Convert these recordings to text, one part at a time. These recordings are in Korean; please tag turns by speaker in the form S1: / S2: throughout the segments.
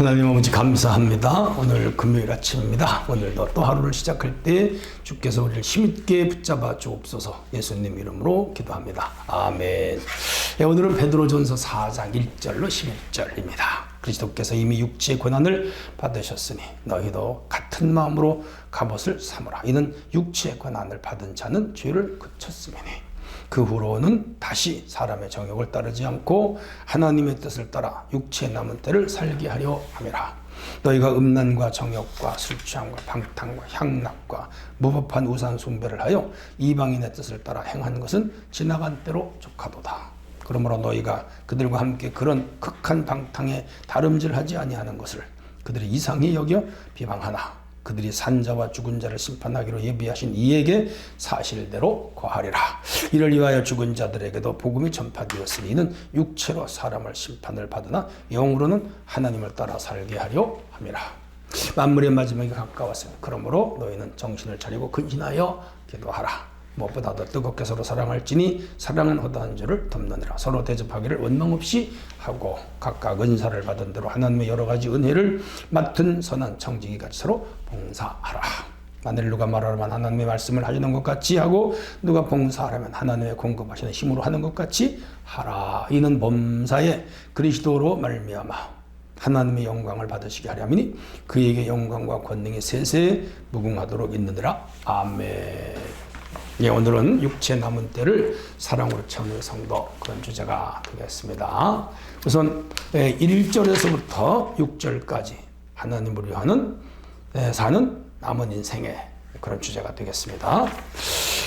S1: 하나님 아버지 감사합니다. 오늘 금요일 아침입니다. 오늘도 또 하루를 시작할 때 주께서 우리를 힘있게 붙잡아 주옵소서 예수님 이름으로 기도합니다. 아멘. 예, 오늘은 베드로전서 4장 1절로 11절입니다. 그리스도께서 이미 육체의 고난을 받으셨으니 너희도 같은 마음으로 갑옷을 삼으라. 이는 육체의 고난을 받은 자는 죄를 그쳤음이니 그 후로는 다시 사람의 정욕을 따르지 않고 하나님의 뜻을 따라 육체에 남은 때를 살게 하려 함이라. 너희가 음란과 정욕과 술 취함과 방탕과 향락과 무법한 우상 숭배를 하여 이방인의 뜻을 따라 행한 것은 지나간 때로 족하도다. 그러므로 너희가 그들과 함께 그런 극한 방탕에 다름질하지 아니하는 것을 그들이 이상히 여겨 비방하나 그들이 산자와 죽은 자를 심판하기로 예비하신 이에게 사실대로 거하리라. 이를 위하여 죽은 자들에게도 복음이 전파되었으니 이는 육체로 사람을 심판을 받으나 영으로는 하나님을 따라 살게 하려 함이라. 만물의 마지막이 가까웠으니 그러므로 너희는 정신을 차리고 근신하여 기도하라. 무엇보다도 뜨겁게 서로 사랑할지니 사랑은 허다한 줄을 덮느니라 서로 대접하기를 원망 없이 하고 각각 은사를 받은 대로 하나님의 여러 가지 은혜를 맡은 선한 청지기 같이 서로 봉사하라. 만일 누가 말하면 하나님의 말씀을 하시는 것 같이 하고 누가 봉사하려면 하나님의 공급하시는 힘으로 하는 것 같이 하라. 이는 범사에 그리스도로 말미암아 하나님의 영광을 받으시게 하려니 그에게 영광과 권능이 세세 무궁하도록 있느니라. 아멘. 예, 오늘은 육체 남은 때를 사랑으로 채우는 성도 그런 주제가 되겠습니다. 우선 1절에서부터 6절까지 하나님을 위하는 사는 남은 인생의 그런 주제가 되겠습니다.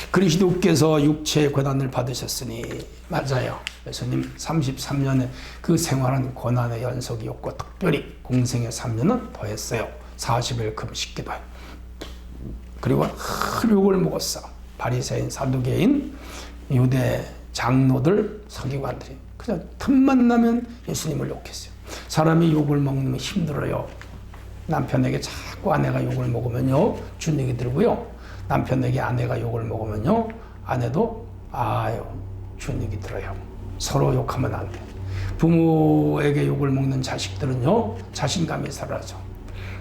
S1: 그리스도께서 육체의 고난을 받으셨으니 맞아요. 예수님 33년의 그 생활은 고난의 연속이었고 특별히 공생의 3년은 더했어요. 40일 금식기도 그리고 흡욕을 먹었어. 바리새인, 사두개인, 유대 장로들, 서기관들이 그냥 틈만 나면 예수님을 욕했어요. 사람이 욕을 먹으면 힘들어요. 남편에게 자꾸 아내가 욕을 먹으면요 준익이 들고요. 남편에게 아내가 욕을 먹으면요 아내도 아유 준익이 들어요. 서로 욕하면 안 돼. 부모에게 욕을 먹는 자식들은요 자신감이 사라져.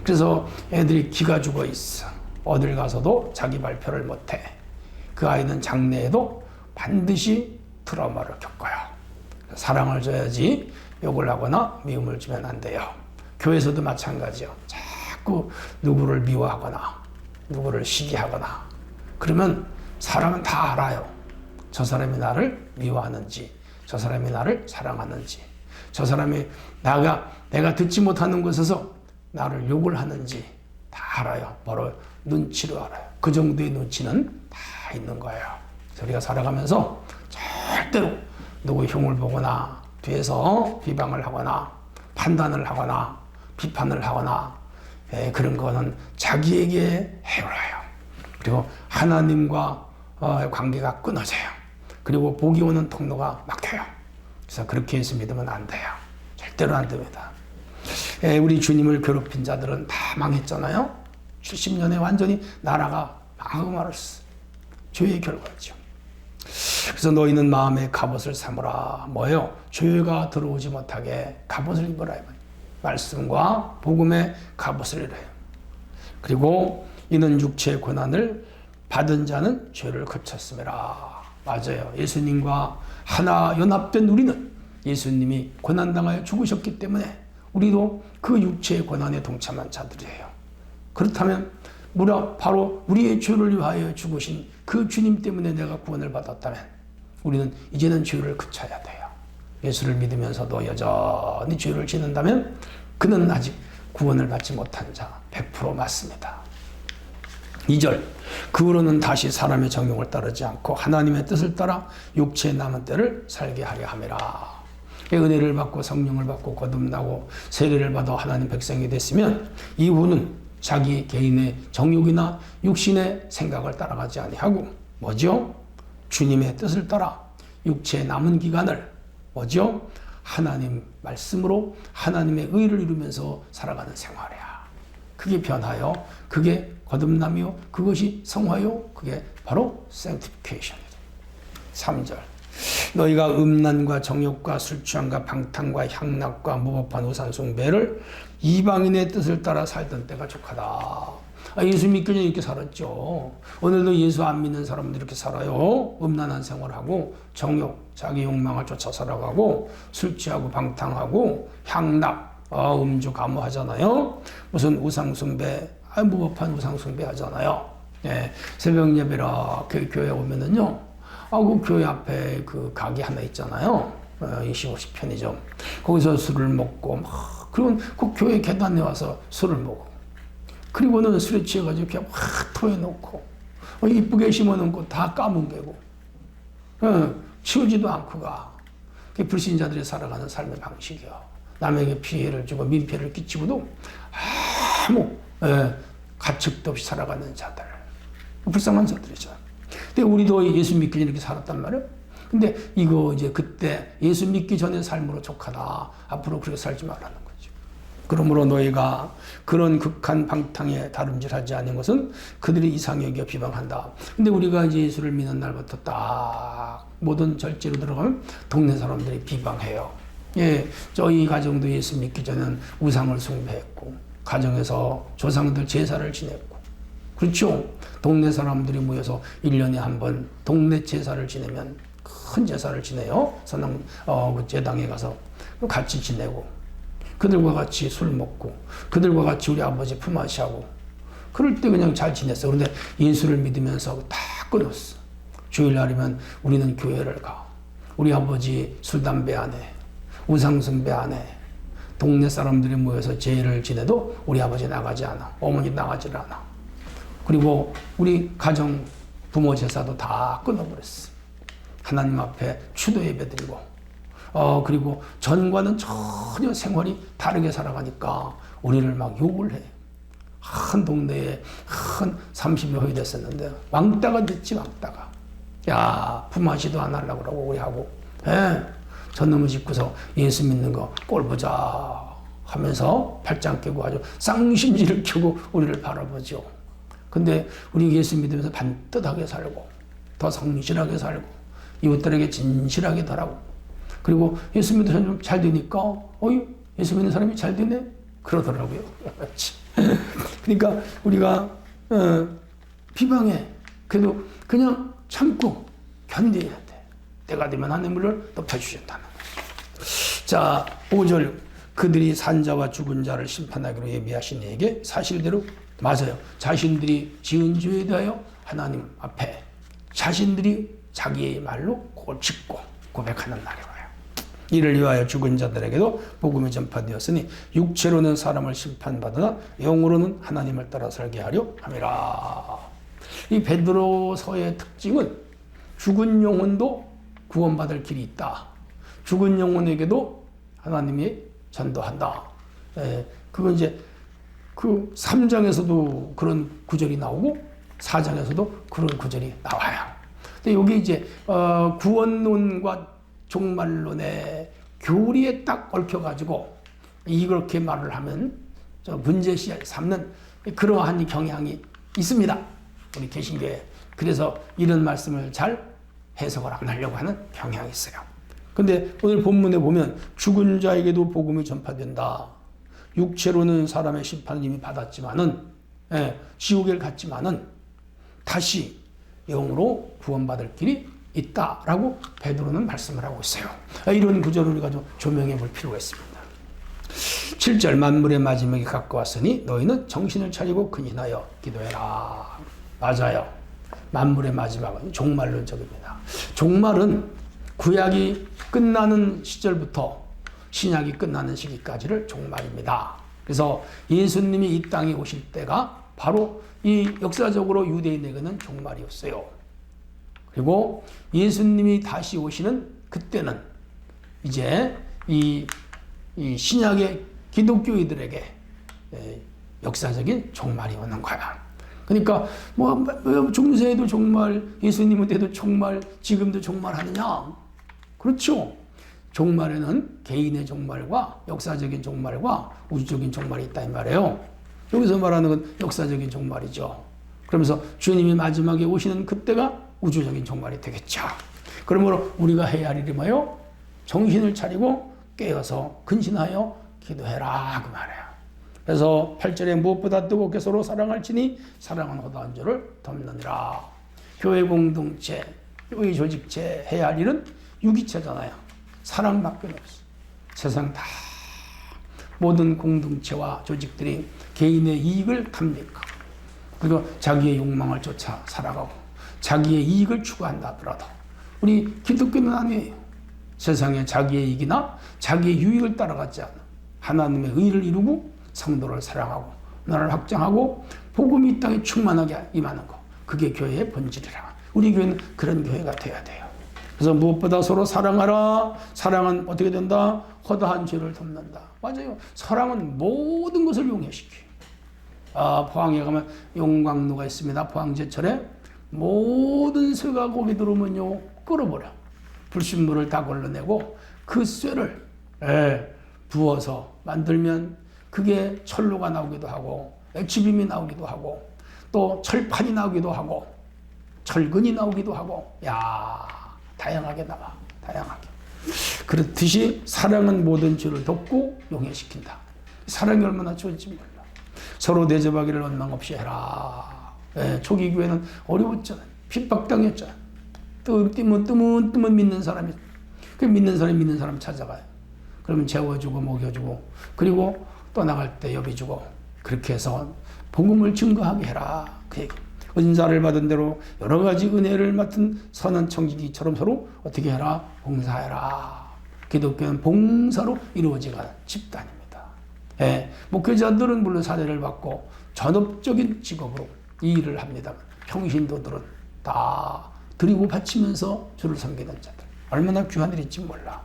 S1: 그래서 애들이 기가 죽어 있어. 어딜 가서도 자기 발표를 못 해. 그 아이는 장래에도 반드시 트라우마를 겪어요. 사랑을 줘야지 욕을 하거나 미움을 주면 안 돼요. 교회에서도 마찬가지요. 자꾸 누구를 미워하거나 누구를 시기하거나 그러면 사람은 다 알아요. 저 사람이 나를 미워하는지, 저 사람이 나를 사랑하는지, 저 사람이 나가 내가 듣지 못하는 곳에서 나를 욕을 하는지 다 알아요. 바로 눈치로 알아요. 그 정도의 눈치는 다 있는 거예요. 우리가 살아가면서 절대로 누구 흉을 보거나 뒤에서 비방을 하거나 판단을 하거나 비판을 하거나 예, 그런 거는 자기에게 해로워요. 그리고 하나님과 어, 관계가 끊어져요. 그리고 복이 오는 통로가 막혀요. 그래서 그렇게 해서 믿으면 안 돼요. 절대로 안 됩니다. 예, 우리 주님을 괴롭힌 자들은 다 망했잖아요. 70년에 완전히 나라가 망하고 말았어. 죄의 결과죠. 그래서 너희는 마음의 갑옷을 삼으라. 뭐요? 죄가 들어오지 못하게 갑옷을 입어라. 말씀과 복음의 갑옷을 이래요. 그리고 이는 육체의 고난을 받은 자는 죄를 그쳤음이라. 맞아요. 예수님과 하나 연합된 우리는 예수님이 고난당하여 죽으셨기 때문에 우리도 그 육체의 고난에 동참한 자들이에요. 그렇다면 무려 바로 우리의 죄를 위하여 죽으신 그 주님 때문에 내가 구원을 받았다면 우리는 이제는 죄를 그쳐야 돼요. 예수를 믿으면서도 여전히 죄를 짓는다면 그는 아직 구원을 받지 못한 자 100% 맞습니다. 2절 그 후로는 다시 사람의 정욕을 따르지 않고 하나님의 뜻을 따라 육체에 남은 때를 살게 하려 함이라. 은혜를 받고 성령을 받고 거듭나고 세례를 받아 하나님 백성이 됐으면 이후는 자기 개인의 정욕이나 육신의 생각을 따라가지 아니하고 뭐죠? 주님의 뜻을 따라 육체의 남은 기간을 뭐죠? 하나님 말씀으로 하나님의 의를 이루면서 살아가는 생활이야. 그게 변화요. 그게 거듭남이요. 그것이 성화요. 그게 바로 sanctification이죠. 3절. 너희가 음란과 정욕과 술 취함과 방탕과 향락과 무법한 우상 숭배를 이방인의 뜻을 따라 살던 때가 족하다. 아, 예수 믿기 전에 이렇게 살았죠. 오늘도 예수 안 믿는 사람들 이렇게 살아요. 음란한 생활하고 정욕, 자기 욕망을 쫓아 살아가고 술 취하고 방탕하고 향락, 아, 음주 가무하잖아요. 무슨 우상 숭배, 아, 무법한 우상 숭배 하잖아요. 예, 새벽 예배라 교- 교회 오면은요. 아, 그 교회 앞에 그 가게 하나 있잖아요. 어, 25시 편의점. 거기서 술을 먹고 막 그리고 그 교회 계단에 와서 술을 먹어. 그리고는 술에 취해가지고 그냥 확 토해놓고 어, 이쁘게 심어놓은 다 까뭉개고 어, 치우지도 않고 가. 그게 불신자들이 살아가는 삶의 방식이야. 남에게 피해를 주고 민폐를 끼치고도 아무 예, 가책도 없이 살아가는 자들. 불쌍한 자들이죠. 근데 우리도 예수 믿기 전에 이렇게 살았단 말이에요. 근데 이거 이제 그때 예수 믿기 전의 삶으로 족하다. 앞으로 그렇게 살지 거죠. 그러므로 너희가 그런 극한 방탕에 다름질하지 않은 것은 그들이 여겨 비방한다. 근데 우리가 이제 예수를 믿는 날부터 딱 모든 절제로 들어가면 동네 사람들이 비방해요. 예, 저희 가정도 예수 믿기 전에는 우상을 숭배했고 가정에서 조상들 제사를 지냈고 그렇죠. 동네 사람들이 모여서 1년에 한 번 동네 제사를 지내면 큰 제사를 지내요. 선왕 어, 그 제당에 가서 같이 지내고 그들과 같이 술 먹고 그들과 같이 우리 아버지 품앗이하고 그럴 때 그냥 잘 지냈어. 그런데 예수를 믿으면서 다 끊었어. 주일날이면 우리는 교회를 가. 우리 아버지 술 담배 안 해. 우상 숭배 안 해. 동네 사람들이 모여서 제를 지내도 우리 아버지 나가지 않아. 어머니 나가질 않아. 그리고 우리 가정 부모 제사도 다 끊어버렸어. 하나님 앞에 추도 예배 드리고, 어, 그리고 전과는 전혀 생활이 다르게 살아가니까 우리를 막 욕을 해. 한 동네에 한 30여 회이 됐었는데, 왕따가 됐지, 왕따가. 야, 품앗이도 안 하려고 그러고, 우리 하고. 예. 저놈의 집구서 예수 믿는 거 꼴 보자 하면서 팔짱 끼고 아주 쌍심지를 켜고 우리를 바라보죠. 근데 우리 예수 믿으면서 반듯하게 살고 더 성실하게 살고 이웃들에게 진실하게 달하고 그리고 예수 믿는 사람이 좀잘 되니까 어이 예수 믿는 사람이 잘 되네 그러더라고요. 그러니까 우리가 어, 비방해 그래도 그냥 참고 견뎌야 돼. 때가 되면 하늘을 덮어주신다는 거죠. 자 5절 그들이 산자와 죽은 자를 심판하기로 예비하신 이에게 사실대로 맞아요. 자신들이 지은 죄에 대하여 하나님 앞에 자신들이 자기의 말로 그걸 짓고 고백하는 날이 와요. 이를 위하여 죽은 자들에게도 복음이 전파되었으니 육체로는 사람을 심판받으나 영으로는 하나님을 따라 살게 하려 함이라. 이 베드로서의 특징은 죽은 영혼도 구원받을 길이 있다. 죽은 영혼에게도 하나님이 전도한다. 예, 그건 이제 그 3장에서도 그런 구절이 나오고 4장에서도 그런 구절이 나와요. 근데 여기 이제 어, 구원론과 종말론의 교리에 딱 얽혀가지고 이렇게 말을 하면 저 문제시 삼는 그러한 경향이 있습니다. 우리 개신교에. 그래서 이런 말씀을 잘 해석을 안 하려고 하는 경향이 있어요. 근데 오늘 본문에 보면 죽은 자에게도 복음이 전파된다. 육체로는 사람의 심판을 이미 받았지만은 예, 지옥에 갔지만은 다시 영으로 구원받을 길이 있다라고 베드로는 말씀을 하고 있어요. 이런 구절을 우리가 좀 조명해 볼 필요가 있습니다. 7절 만물의 마지막이 가까웠으니 너희는 정신을 차리고 근인하여 기도해라. 맞아요. 만물의 마지막은 종말론적입니다. 종말은 구약이 끝나는 시절부터 신약이 끝나는 시기까지를 종말입니다. 그래서 예수님이 이 땅에 오실 때가 바로 이 역사적으로 유대인에게는 종말이었어요. 그리고 예수님이 다시 오시는 그때는 이제 이, 이 신약의 기독교인들에게 에, 역사적인 종말이 오는 거야. 그러니까 뭐, 뭐 중세에도 종말, 예수님은 때도 종말, 지금도 종말 하느냐? 그렇죠. 종말에는 개인의 종말과 역사적인 종말과 우주적인 종말이 있다 이 말이에요. 여기서 말하는 건 역사적인 종말이죠. 그러면서 주님이 마지막에 오시는 그때가 우주적인 종말이 되겠죠. 그러므로 우리가 해야 할 일이 뭐요? 정신을 차리고 깨어서 근신하여 기도해라 그 말이에요. 그래서 8절에 무엇보다 뜨겁게 서로 사랑할지니 사랑은 허다한 줄을 덮느니라. 교회 공동체, 교회 조직체 해야 할 일은 유기체잖아요. 사랑밖에 없어. 세상 다 모든 공동체와 조직들이 개인의 이익을 탐닉하고 그리고 자기의 욕망을 쫓아 살아가고 자기의 이익을 추구한다 하더라도 우리 기독교는 아니에요. 세상에 자기의 이익이나 자기의 유익을 따라가지 않아 하나님의 의를 이루고 성도를 사랑하고 나를 확장하고 복음이 이 땅에 충만하게 임하는 거 그게 교회의 본질이라 우리 교회는 그런 교회가 돼야 돼요. 그래서 무엇보다 서로 사랑하라. 사랑은 어떻게 된다? 허다한 죄를 덮는다. 맞아요. 사랑은 모든 것을 용해시켜. 아, 포항에 가면 용광로가 있습니다. 포항제철에 모든 쇠가 고기 들어오면요 끓어버려. 불순물을 다 걸러내고 그 쇠를 예, 부어서 만들면 그게 철로가 나오기도 하고 액추빔이 나오기도 하고 또 철판이 나오기도 하고 철근이 나오기도 하고. 야 다양하게 나와 다양하게. 그렇듯이 사랑은 모든 죄를 덮고 용해시킨다. 사랑이 얼마나 좋은지 몰라. 서로 대접하기를 원망 없이 해라 예, 초기 교회는 어려웠잖아요. 핍박당했잖아요. 또 뜨문 뜨문 뜨문 믿는 사람이 그 믿는 사람 믿는 사람 찾아가요. 그러면 재워주고 먹여주고 그리고 떠나갈 때 여비주고 그렇게 해서 복음을 증거하게 해라. 그 얘기. 은사를 받은 대로 여러 가지 은혜를 맡은 선한 청지기처럼 서로 어떻게 해라? 봉사해라. 기독교는 봉사로 이루어지는 집단입니다. 예, 목회자들은 물론 사례를 받고 전업적인 직업으로 이 일을 합니다만 평신도들은 다 드리고 바치면서 주를 섬기는 자들 얼마나 귀한 일인지 몰라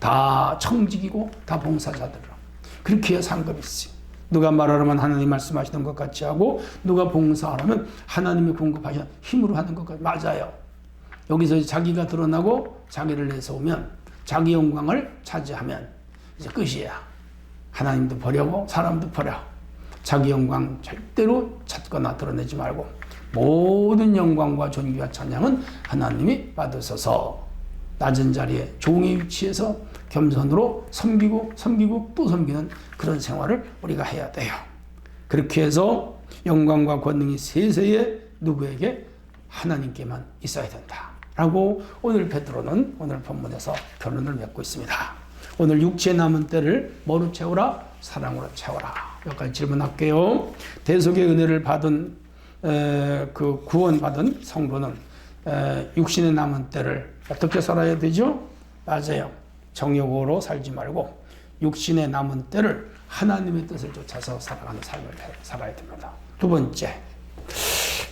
S1: 다 청직이고 다 봉사자들이라 그렇게 해야 상급이 있어요. 누가 말하려면 하나님 말씀하시는 것 같이 하고 누가 봉사하려면 하나님이 공급하신 힘으로 하는 것 같이 맞아요. 여기서 자기가 드러나고 자기를 내세우면 자기 영광을 차지하면 이제 끝이야. 하나님도 버려고 사람도 버려. 자기 영광 절대로 찾거나 드러내지 말고 모든 영광과 존귀와 찬양은 하나님이 받으소서 낮은 자리에 종의 위치에서 겸손으로 섬기고 섬기고 또 섬기는 그런 생활을 우리가 해야 돼요. 그렇게 해서 영광과 권능이 세세에 누구에게 하나님께만 있어야 된다. 라고 오늘 베드로는 오늘 본문에서 결론을 맺고 있습니다. 오늘 육체 남은 때를 뭐로 채우라? 사랑으로 채워라. 몇 가지 질문할게요. 대속의 은혜를 받은 에, 그 구원받은 성도는 에, 육신의 남은 때를 어떻게 살아야 되죠? 맞아요. 정욕으로 살지 말고 육신의 남은 때를 하나님의 뜻을 쫓아서 살아가는 삶을 살아야 됩니다. 두 번째,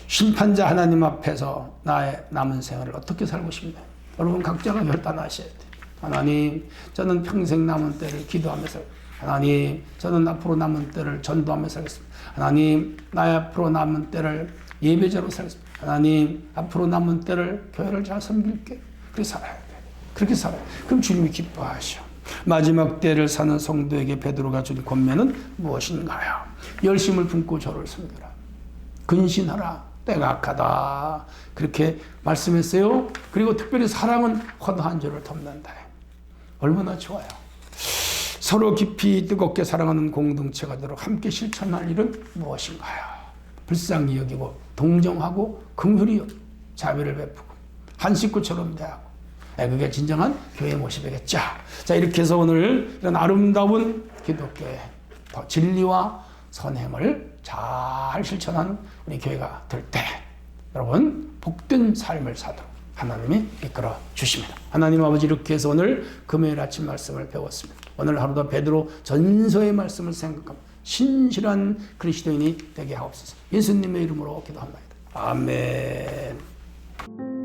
S1: 심판자 하나님 앞에서 나의 남은 생활을 어떻게 살고 싶냐? 여러분 각자가 결단하셔야 돼요. 하나님, 저는 평생 남은 때를 기도하면서 하나님, 저는 앞으로 남은 때를 전도하며 살겠습니다. 하나님, 나의 앞으로 남은 때를 예배자로 살겠습니다. 하나님, 앞으로 남은 때를 교회를 잘 섬길게. 그렇게 살아야 돼. 그렇게 살아요. 그럼 주님이 기뻐하셔. 마지막 때를 사는 성도에게 베드로가 준 권면은 무엇인가요? 열심을 품고 저를 섬겨라. 근신하라. 때가 악하다. 그렇게 말씀했어요. 그리고 특별히 사랑은 허다한 죄를 덮는다. 얼마나 좋아요. 서로 깊이 뜨겁게 사랑하는 공동체가 되도록 함께 실천할 일은 무엇인가요? 불쌍히 여기고 동정하고 긍휼히 자비를 베푸고 한 식구처럼 대하고 예, 그게 진정한 교회 모습이겠죠. 자 이렇게 해서 오늘 이런 아름다운 기독교의 진리와 선행을 잘 실천한 우리 교회가 될 때 여러분 복된 삶을 사도록 하나님이 이끌어 주십니다. 하나님 아버지 이렇게 해서 오늘 금요일 아침 말씀을 배웠습니다. 오늘 하루도 베드로 전서의 말씀을 생각하며 신실한 그리스도인이 되게 하옵소서. 예수님의 이름으로 기도합니다. 아멘.